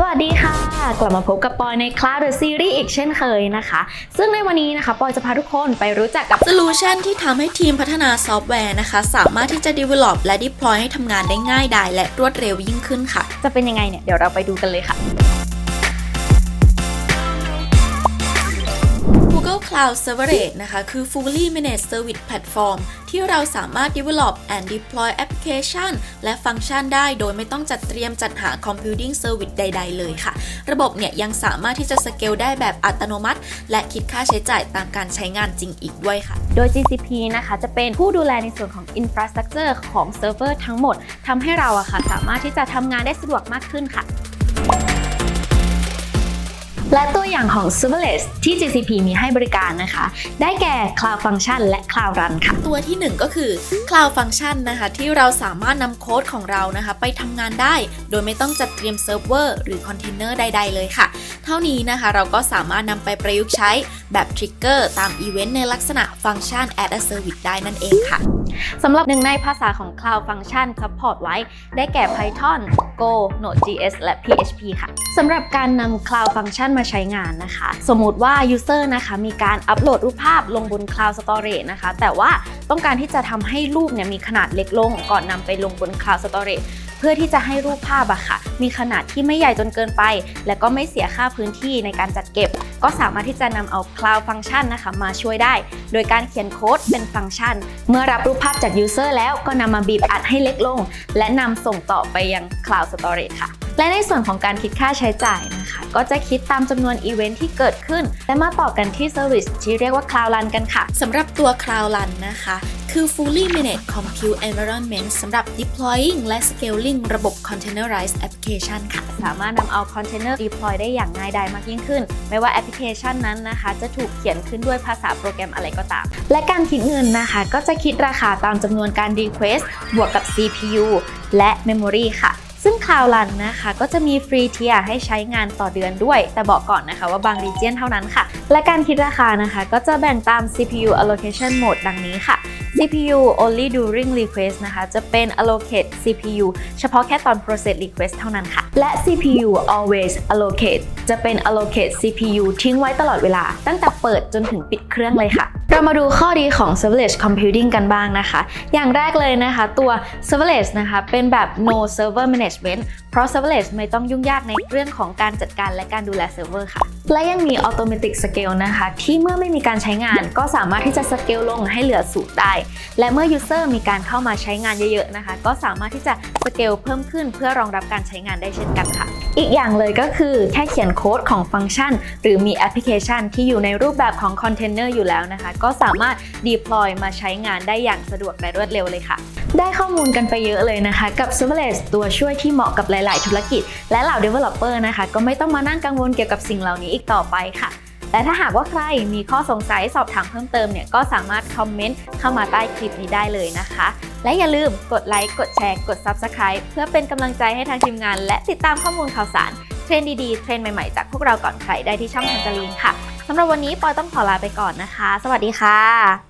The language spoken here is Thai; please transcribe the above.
สวัสดีค่ะ กลับมาพบกับปอยในคลาสเดอะซีรีส์อีกเช่นเคยนะคะ ซึ่งในวันนี้นะคะปอยจะพาทุกคนไปรู้จักกับโซลูชันที่ทำให้ทีมพัฒนาซอฟต์แวร์นะคะ สามารถที่จะ develop และ deploy ให้ทำงานได้ง่ายดายและรวดเร็วยิ่งขึ้นค่ะ จะเป็นยังไงเนี่ย เดี๋ยวเราไปดูกันเลยค่ะ Google Cloud Serverless นะคะ คือ fully managed service platform ที่เราสามารถ develop and deploy application และฟังก์ชันได้โดยไม่ต้องจัดเตรียมจัดหา computing service ใด ๆ เลยค่ะ ระบบเนี่ยยังสามารถที่จะสเกลได้แบบอัตโนมัติ และคิดค่าใช้จ่ายตามการใช้งานจริงอีกด้วยค่ะ โดย GCP นะคะ จะเป็นผู้ดูแลในส่วนของ infrastructure ของเซิร์ฟเวอร์ทั้งหมดทำให้เราอะค่ะสามารถที่จะทำงานได้สะดวกมากขึ้นค่ะ และตัวอย่างของ serverless ที่ GCP มีให้บริการนะคะ ได้แก่ Cloud Function และ Cloud Run ค่ะ ตัวที่ 1 ก็คือ Cloud Function นะคะ ที่เราสามารถนำโค้ดของเรานะคะ ไปทำงานได้ โดยไม่ต้องจัดเตรียมเซิร์ฟเวอร์หรือคอนเทนเนอร์ใด ๆ เลยค่ะ ท่านี้นะคะเราก็สามารถนำไปประยุกต์ใช้แบบทริกเกอร์ตามอีเวนต์ในลักษณะฟังก์ชัน a d a Service ได้นั่นเองค่ะสำหรับหนึ่งในภาษาของ Cloud Function Support ไว้ ได้แก่ Python Go Node.js และ PHP ค่ะสำหรับการนำ Cloud Function มาใช้งานนะคะ สมมุติว่า User นะคะมีการอัปโหลดรูปภาพลงบน Cloud Storage นะคะ แต่ว่าต้องการที่จะทำให้รูปเนี่ยมีขนาดเล็กลงก่อนนำไปลงบน Cloud Storage เพื่อที่จะให้รูปภาพอะค่ะ มีขนาดที่ไม่ใหญ่จนเกินไป และก็ไม่เสียค่าพื้นที่ในการจัดเก็บ ก็สามารถที่จะนำเอา Cloud Function นะคะมาช่วยได้ โดยการเขียนโค้ดเป็นฟังก์ชัน เมื่อรับรูปภาพจาก User แล้วก็นำมาบีบอัดให้เล็กลง และนำส่งต่อไปยัง Cloud Storage ค่ะ และในส่วนของการคิดค่าใช้จ่ายนะคะ ก็จะคิดตามจำนวนอีเวนท์ที่เกิดขึ้น และมาต่อกันที่ Service ที่เรียกว่า Cloud Run กันค่ะสำหรับตัว Cloud Run นะคะ คือ fully managed compute environment สำหรับ deploying และ scaling ระบบ containerized application ค่ะ สามารถนำเอาคอนเทนเนอร์ deploy ได้อย่างง่ายดายมากยิ่งขึ้น ไม่ว่าแอปพลิเคชันนั้นนะคะ จะถูกเขียนขึ้นด้วยภาษาโปรแกรมอะไรก็ตาม และการคิดเงินนะคะ ก็จะคิดราคาตามจำนวนการ request บวกกับ CPU และ Memory ค่ะ ซึ่ง Cloud Run นะคะก็จะมีฟรีเทียให้ใช้งานต่อเดือนด้วย แต่บอกก่อนนะคะว่าบาง region เท่านั้นค่ะ และการคิดราคานะคะ ก็จะแบ่งตาม CPU allocation mode ดังนี้ค่ะ CPU only during request นะคะ จะเป็น allocate CPU เฉพาะแค่ตอน process request เท่านั้นค่ะ และ CPU always allocate จะเป็น allocate CPU ทิ้งไว้ตลอดเวลา ตั้งแต่เปิดจนถึงปิดเครื่องเลยค่ะ เรามาดูข้อดีของ serverless computing กันบ้างนะคะ อย่างแรกเลยนะคะ ตัว serverless นะคะเป็นแบบ no server management เพราะ serverless ไม่ต้องยุ่งยากในเรื่องของการจัดการและการดูแลเซิร์ฟเวอร์ค่ะ และยังมี automatic scale นะคะ ที่เมื่อไม่มีการใช้งานก็สามารถที่จะ scale ลงให้เหลือศูนย์ได้ และเมื่อ user มีการเข้ามาใช้งานเยอะๆนะคะ ก็สามารถที่จะ scale เพิ่มขึ้นเพื่อรองรับการใช้งานได้เช่นกันค่ะ อีกอย่างเลยก็คือแค่เขียนโค้ดของฟังก์ชัน หรือมีแอปพลิเคชันที่อยู่ในรูปแบบของคอนเทนเนอร์อยู่แล้วนะคะ ก็สามารถ deploy มาใช้งานได้อย่างสะดวกและรวดเร็วเลยค่ะ ได้ข้อมูลกันไปเยอะเลยนะคะ กับ Serverless ตัวช่วยที่เหมาะกับหลาย ๆ ธุรกิจ และเหล่า Developer นะคะ ก็ไม่ต้องมานั่งกังวลเกี่ยวกับสิ่งเหล่านี้อีกต่อไปค่ะ และถ้าหากว่าใครมีข้อสงสัยสอบถามเพิ่มเติมเนี่ย ก็สามารถคอมเมนต์เข้ามาใต้คลิปนี้ได้เลยนะคะ และอย่าลืมกดไลค์กดแชร์กด Subscribe เพื่อเป็นกำลังใจให้ทางทีมงาน และติดตามข้อมูลข่าวสารเทรนด์ดีๆเทรนด์ใหม่ ๆ จากพวกเราก่อนใครได้ที่ช่องทันจารีนค่ะสำหรับวันนี้ปอยต้องขอลาไปก่อนนะคะ สวัสดีค่ะ